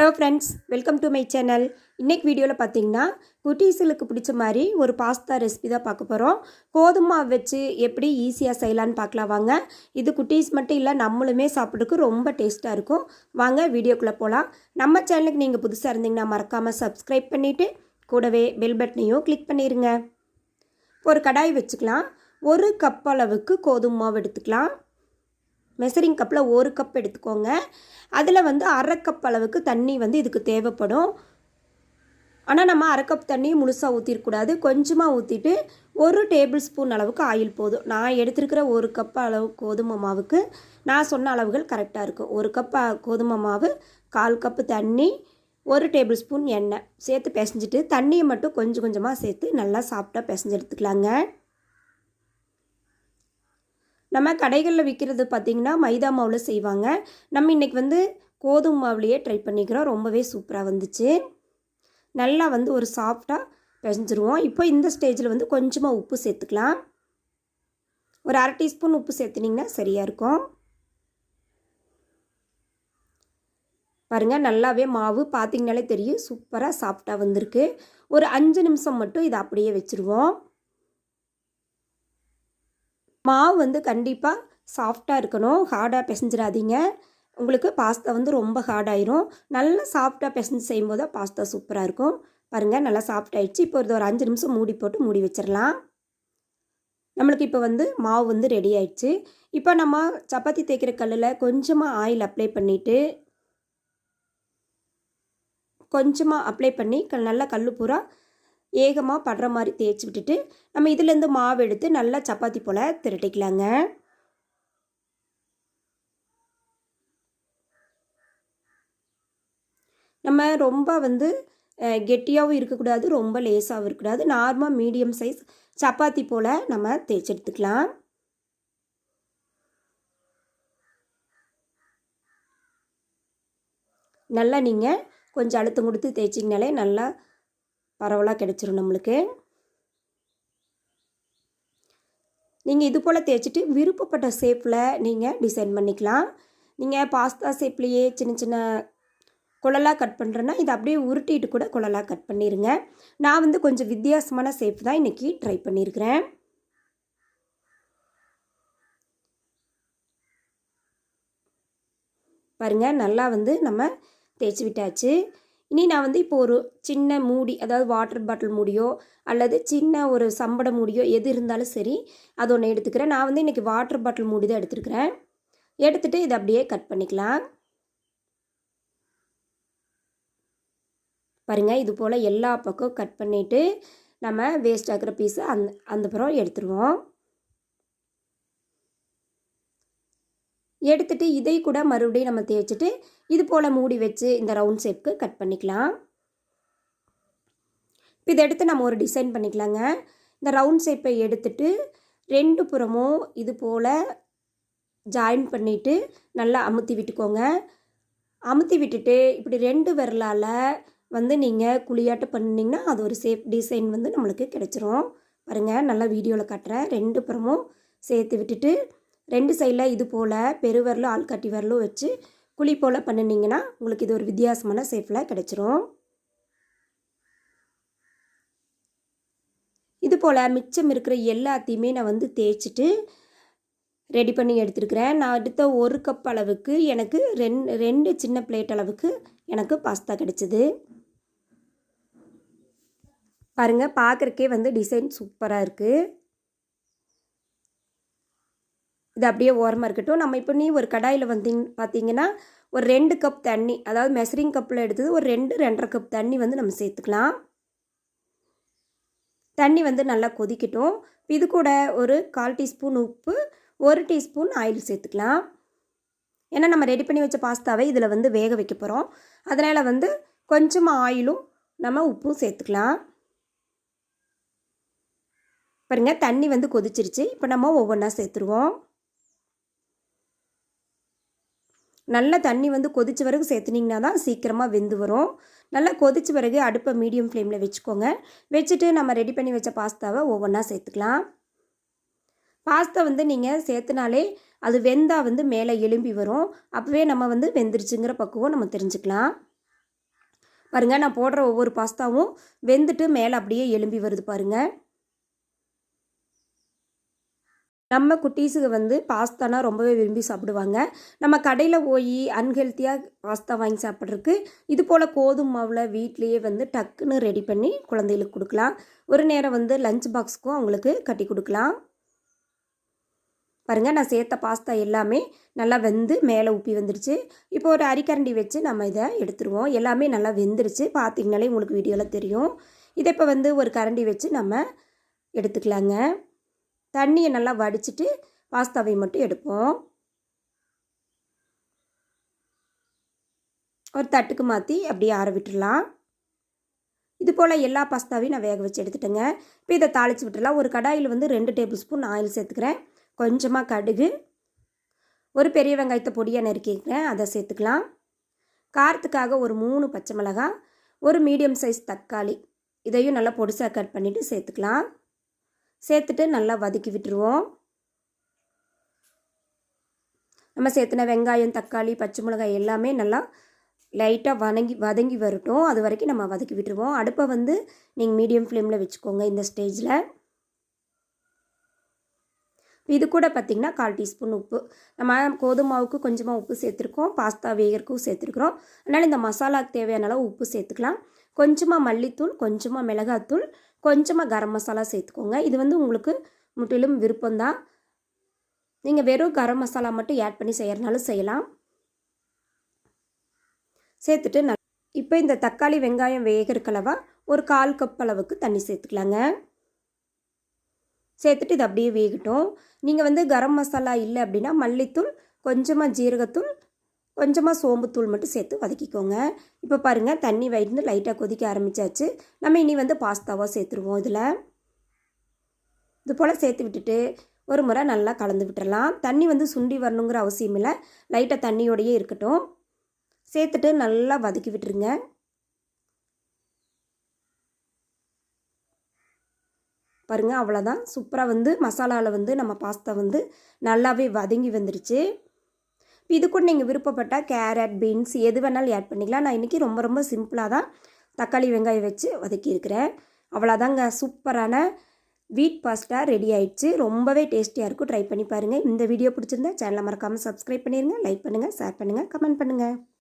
Hello friends welcome to my channel இன்றைக்கு வீடியோவில் பார்த்தீங்கன்னா குட்டீஸுகளுக்கு பிடிச்ச மாதிரி ஒரு பாஸ்தா ரெசிபி தான் பார்க்க போகிறோம் கோதுமை மாவு வச்சு எப்படி ஈஸியாக செய்யலான்னு பார்க்கலாம் வாங்க. இது குட்டீஸ் மட்டும் இல்லை நம்மளுமே சாப்பிட்றதுக்கு ரொம்ப டேஸ்ட்டாக இருக்கும். வாங்க வீடியோக்குள்ளே போகலாம் நம்ம சேனலுக்கு நீங்கள் புதுசாக இருந்தீங்கன்னா மறக்காமல் சப்ஸ்கிரைப் பண்ணிவிட்டு கூடவே பெல் பட்டனையும் கிளிக் பண்ணிடுங்க ஒரு கடாய் வச்சுக்கலாம். ஒரு கப் அளவுக்கு கோதுமை மாவு எடுத்துக்கலாம். மெசரிங் கப்பில் ஒரு கப் எடுத்துக்கோங்க. அதில் வந்து அரை கப் அளவுக்கு தண்ணி வந்து இதுக்கு தேவைப்படும். ஆனால் நம்ம அரை கப் தண்ணி முழுசாக ஊற்றிடக்கூடாது கொஞ்சமாக ஊற்றிட்டு ஒரு டேபிள் ஸ்பூன் அளவுக்கு ஆயில் போதும். நான் எடுத்துருக்கிற ஒரு கப் அளவு கோதுமை மாவுக்கு நான் சொன்ன அளவுகள் கரெக்டாக இருக்கும். ஒரு கப் கோதுமை மாவு கால் கப்பு தண்ணி ஒரு டேபிள் ஸ்பூன் எண்ணெய். சேர்த்து பிசைஞ்சிட்டு தண்ணியை மட்டும் கொஞ்சம் கொஞ்சமாக சேர்த்து நல்லா சாப்பிட்டா பிசைஞ்சு எடுத்துக்கலாங்க. நம்ம கடைகளில் விற்கிறது பார்த்திங்கன்னா மைதா மாவில் செய்வாங்க. நம்ம இன்றைக்கி வந்து கோதுமை மாவுலேயே ட்ரை பண்ணிக்கிறோம். ரொம்பவே சூப்பராக வந்துச்சு. நல்லா வந்து ஒரு சாஃப்டாக பிசைஞ்சிருவோம். இப்போ இந்த ஸ்டேஜில் வந்து கொஞ்சமாக உப்பு சேர்த்துக்கலாம். ஒரு அரை டீஸ்பூன் உப்பு சேர்த்துனிங்கன்னா சரியாக இருக்கும். பாருங்கள் நல்லாவே மாவு பார்த்திங்கனாலே தெரியும். சூப்பராக சாஃப்டாக வந்திருக்கு. ஒரு அஞ்சு நிமிஷம் மட்டும் இதை அப்படியே வச்சுருவோம். மாவு வந்து கண்டிப்பாக சாஃப்டாக இருக்கணும். ஹார்டாக பிசைஞ்சிடாதீங்க. உங்களுக்கு பாஸ்தா வந்து ரொம்ப ஹார்டாயிரும் நல்லா சாஃப்டாக பிசைஞ்சு செய்யும்போது பாஸ்தா சூப்பராக இருக்கும். பாருங்கள் நல்லா சாஃப்ட் ஆகிடுச்சு இப்போ ஒரு அஞ்சு நிமிஷம் மூடி போட்டு மூடி வச்சிடலாம். நம்மளுக்கு இப்போ வந்து மாவு வந்து ரெடி ஆயிடுச்சு. இப்போ நம்ம சப்பாத்தி தேய்க்கிற கல்லில் கொஞ்சமாக ஆயில் அப்ளை பண்ணிவிட்டு கொஞ்சமாக அப்ளை பண்ணி நல்லா கல் பூரா ஏகமாக படுற மாதிரி தேய்ச்சி விட்டுட்டு நம்ம இதுலேருந்து மாவு எடுத்து நல்லா சப்பாத்தி போல் திரட்டிக்கலாங்க. நம்ம ரொம்ப வந்து கெட்டியாகவும் இருக்கக்கூடாது ரொம்ப லேஸாகவும் இருக்கக்கூடாது. நார்மல் மீடியம் சைஸ் சப்பாத்தி போல் நம்ம தேய்ச்சி எடுத்துக்கலாம். நல்லா நீங்கள் கொஞ்சம் அழுத்தம் கொடுத்து தேய்ச்சிங்கனாலே நல்லா பரவலாக கிடச்சிரும் நம்மளுக்கு. நீங்கள் இது போல் தேய்ச்சிட்டு விருப்பப்பட்ட ஷேப்பில் நீங்கள் டிசைன் பண்ணிக்கலாம். நீங்கள் பாஸ்தா ஷேப்லேயே சின்ன சின்ன குழலாக கட் பண்ணுறேன்னா இதை அப்படியே உருட்டிட்டு கூட குழலாக கட் பண்ணிடுங்க நான் வந்து கொஞ்சம் வித்தியாசமான ஷேப் தான் இன்றைக்கி ட்ரை பண்ணியிருக்கிறேன் பாருங்கள் நல்லா வந்து நம்ம தேய்ச்சி விட்டாச்சு. இனி நான் வந்து இப்போ ஒரு சின்ன மூடி அதாவது வாட்டர் பாட்டில் மூடியோ அல்லது சின்ன ஒரு சம்பட மூடியோ எது இருந்தாலும் சரி அது ஒன்று எடுத்துக்கிறேன். நான் வந்து இன்றைக்கி வாட்டர் பாட்டில் மூடி தான் எடுத்துருக்கிறேன். எடுத்துகிட்டு இதை அப்படியே கட் பண்ணிக்கலாம். பாருங்கள் இது போல் எல்லா பக்கம் கட் பண்ணிவிட்டு நம்ம வேஸ்ட் ஆகிற பீஸை அந்த அந்த புறம் எடுத்துருவோம். எடுத்துட்டு இதை கூட மறுபடியும் நம்ம தேய்ச்சிட்டு இது போல் மூடி வச்சு இந்த ரவுண்ட் ஷேப்க்கு கட் பண்ணிக்கலாம். இப்போ இதை எடுத்து நம்ம ஒரு டிசைன் பண்ணிக்கலாங்க. இந்த ரவுண்ட் ஷேப்பை எடுத்துட்டு ரெண்டு புறமும் இது போல் ஜாயின் பண்ணிவிட்டு நல்லா அமுத்தி விட்டுக்கோங்க. அமுத்தி விட்டுட்டு இப்படி ரெண்டு விரலால் வந்து நீங்கள் குளியாட்டு பண்ணிங்கன்னா அது ஒரு சேஃப் டிசைன் வந்து நம்மளுக்கு கிடச்சிரும். பாருங்கள் நல்லா வீடியோவில் காட்டுறேன். ரெண்டு புறமும் சேர்த்து விட்டுட்டு ரெண்டு சைடில் இது போல் பெருவரலும் ஆள்காட்டி வரலும் வச்சு குழி போல் பண்ணினீங்கன்னா உங்களுக்கு இது ஒரு வித்தியாசமான ஷேப்பில் கிடச்சிரும். இது போல் மிச்சம் இருக்கிற எல்லாத்தையுமே நான் வந்து தேய்ச்சிட்டு ரெடி பண்ணி எடுத்துருக்கிறேன். நான் அடுத்த ஒரு கப் அளவுக்கு எனக்கு ரெண்டு ரெண்டு சின்ன பிளேட் அளவுக்கு எனக்கு பாஸ்தா கிடச்சிது. பாருங்கள் பார்க்குறக்கே வந்து டிசைன் சூப்பராக இருக்குது இது அப்படியே ஓரமாக இருக்கட்டும். நம்ம இப்போ நீ ஒரு கடாயில் வந்தீங்க பார்த்தீங்கன்னா ஒரு ரெண்டு கப் தண்ணி அதாவது மெசரிங் கப்பில் எடுத்தது ஒரு ரெண்டு ரெண்டரை கப் தண்ணி வந்து நம்ம சேர்த்துக்கலாம். தண்ணி வந்து நல்லா கொதிக்கட்டும். இது கூட ஒரு கால் டீஸ்பூன் உப்பு ஒரு டீஸ்பூன் ஆயில் சேர்த்துக்கலாம். ஏன்னா நம்ம ரெடி பண்ணி வச்ச பாஸ்தாவை இதில் வந்து வேக வைக்க போகிறோம் அதனால் வந்து கொஞ்சமாக ஆயிலும் நம்ம உப்பும் சேர்த்துக்கலாம். பாருங்கள் தண்ணி வந்து கொதிச்சிருச்சு. இப்போ நம்ம ஒவ்வொன்றா சேர்த்துருவோம். நல்லா தண்ணி வந்து கொதிச்ச பிறகு சேர்த்துனிங்கன்னா தான் சீக்கிரமாக வெந்து வரும். நல்லா கொதிச்ச பிறகு அடுப்பை மீடியம் ஃப்ளேமில் வச்சுக்கோங்க. வச்சுட்டு நம்ம ரெடி பண்ணி வச்ச பாஸ்தாவை ஒவ்வொன்றா சேர்த்துக்கலாம். பாஸ்தா வந்து நீங்கள் சேர்த்துனாலே அது வெந்தால் வந்து மேலே எலும்பி வரும். அப்போவே நம்ம வந்து வெந்துருச்சுங்கிற பக்குவம் நம்ம தெரிஞ்சுக்கலாம். பாருங்கள் நான் போடுற ஒவ்வொரு பாஸ்தாவும் வெந்துட்டு மேலே அப்படியே எலும்பி வருது பாருங்கள் நம்ம குட்டீஸுக்கு வந்து பாஸ்தானா ரொம்பவே விரும்பி சாப்பிடுவாங்க. நம்ம கடையில் போய் அன்ஹெல்த்தியாக பாஸ்தா வாங்கி சாப்பிட்றதுக்கு இது போல் கோதுமை மாவில் வீட்லேயே வந்து டக்குன்னு ரெடி பண்ணி குழந்தைகளுக்கு கொடுக்கலாம். ஒரு நேரம் வந்து லஞ்ச் பாக்ஸுக்கும் அவங்களுக்கு கட்டி கொடுக்கலாம். பாருங்கள் நான் சேர்த்த பாஸ்தா எல்லாமே நல்லா வெந்து மேலே உப்பி வந்துடுச்சு இப்போ ஒரு அரிக்கரண்டி வச்சு நம்ம இதை எடுத்துருவோம். எல்லாமே நல்லா வெந்துருச்சு. பார்த்தீங்கனாலே உங்களுக்கு வீடியோவில் தெரியும். இதை இப்போ வந்து ஒரு கரண்டி வச்சு நம்ம எடுத்துக்கலாங்க. தண்ணியை நல்லா வடிச்சிட்டு பாஸ்தாவை மட்டும் எடுப்போம். ஒரு தட்டுக்கு மாற்றி அப்படியே ஆற விட்டுடலாம் இது போல் எல்லா பாஸ்தாவையும் நான் வேக வச்சு எடுத்துட்டேங்க. இப்போ இதை தாளித்து விட்டுடலாம் ஒரு கடாயில் வந்து ரெண்டு டேபிள் ஸ்பூன் ஆயில் சேர்த்துக்கிறேன். கொஞ்சமாக கடுகு ஒரு பெரிய வெங்காயத்தை பொடியாக நறுக்கிக்கிறேன். அதை சேர்த்துக்கலாம். காரத்துக்காக ஒரு மூணு பச்சை மிளகாய் ஒரு மீடியம் சைஸ் தக்காளி. இதையும் நல்லா பொடிசாக கட் பண்ணிவிட்டு சேர்த்துக்கலாம். சேர்த்துட்டு நல்லா வதக்கி விட்டுருவோம். நம்ம சேர்த்துன வெங்காயம் தக்காளி பச்சை மிளகாய் எல்லாமே நல்லா லைட்டாக வதங்கி வதங்கி வரட்டும். அது வரைக்கும் நம்ம வதக்கி விட்டுருவோம். அடுப்பை வந்து நீங்கள் மீடியம் ஃப்ளேமில் வச்சுக்கோங்க இந்த ஸ்டேஜில். இது கூட பார்த்திங்கன்னா கால் டீஸ்பூன் உப்பு. நம்ம கோதுமாவுக்கு கொஞ்சமாக உப்பு சேர்த்துருக்கோம். பாஸ்தா வேகறக்கும் சேர்த்துருக்குறோம். அதனால் இந்த மசாலாவுக்கு தேவையான அளவு உப்பு சேர்த்துக்கலாம். கொஞ்சமாக மல்லித்தூள் கொஞ்சமாக மிளகாத்தூள் கொஞ்சமாக கரம் மசாலா சேர்த்துக்கோங்க. இது வந்து உங்களுக்கு முற்றிலும் விருப்பம்தான். நீங்கள் வெறும் கரம் மசாலா மட்டும் ஆட் பண்ணி செய்கிறனாலும் செய்யலாம். சேர்த்துட்டு நல் இப்போ இந்த தக்காளி வெங்காயம் வேகிறக்கலவா ஒரு கால் கப் அளவுக்கு தண்ணி சேர்த்துக்கலாங்க. சேர்த்துட்டு இது அப்படியே வேகட்டும். நீங்கள் வந்து கரம் மசாலா இல்லை அப்படின்னா மல்லித்தூள் கொஞ்சமாக ஜீரகத்தூள் கொஞ்சமாக சோம்புத்தூள் மட்டும் சேர்த்து வதக்கிக்கோங்க. இப்போ பாருங்கள் தண்ணி வயிறு லைட்டாக கொதிக்க ஆரம்பித்தாச்சு நம்ம இனி வந்து பாஸ்தாவாக சேர்த்துருவோம் இதில். இது போல் சேர்த்து விட்டுட்டு ஒரு முறை நல்லா கலந்து விட்டுறலாம். தண்ணி வந்து சுண்டி வரணுங்கிற அவசியம் இல்லை. லைட்டாக தண்ணியோடையே இருக்கட்டும். சேர்த்துட்டு நல்லா வதக்கி விட்டுருங்க. பாருங்கள் அவ்வளோதான் சூப்பராக வந்து மசாலாவில் வந்து நம்ம பாஸ்தா வந்து நல்லாவே வதங்கி வந்துருச்சு. இது கூட நீங்கள் விருப்பப்பட்டால் கேரட் பீன்ஸ் எது வேணாலும் ஆட் பண்ணிக்கலாம். நான் இன்றைக்கி ரொம்ப ரொம்ப சிம்பிளாக தான் தக்காளி வெங்காயம் வச்சு வதக்கியிருக்கிறேன். அவ்வளோதாங்க. சூப்பரான வீட் பாஸ்டா ரெடி ஆயிடுச்சு. ரொம்பவே டேஸ்டியாக இருக்கும். ட்ரை பண்ணி பாருங்கள் இந்த வீடியோ பிடிச்சிருந்தா சேனலை மறக்காமல் சப்ஸ்கிரைப் பண்ணிடுங்க லைக் பண்ணுங்கள் ஷேர் பண்ணுங்கள் கமெண்ட் பண்ணுங்கள்